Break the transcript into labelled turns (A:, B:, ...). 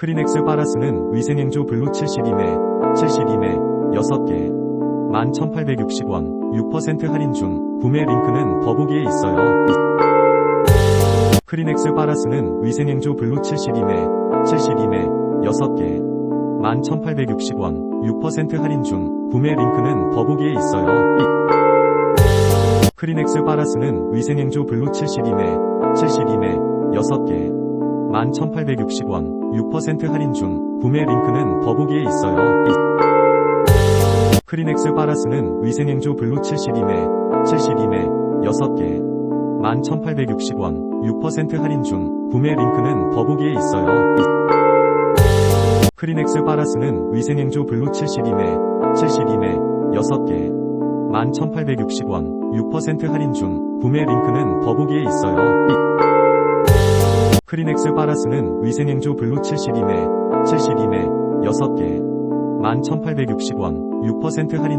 A: 크리넥스 파라스는 위생행조 블루 72매, 72매, 6개, 11,860원, 6% 할인 중, 구매 링크는 더보기에 있어요. 크리넥스 파라스는 위생행조 블루 72매, 72매, 6개, 11,860원, 6% 할인 중, 구매 링크는 더보기에 있어요. 크리넥스 파라스는 위생행조 블루 72매, 72매, 6개, 11,860원, 6% 할인 중, 구매 링크는 더보기에 있어요. 크리넥스 파라스는 위생행조 블루 72매, 72매, 6개, 11,860원, 6% 할인 중, 구매 링크는 더보기에 있어요. 크리넥스 파라스는 위생행조 블루 72매, 72매, 6개, 11,860원, 6% 할인 중, 구매 링크는 더보기에 있어요. 크리넥스 파라스는 위생행조 블루 72매, 72매, 6개, 11,860원, 6% 할인 중,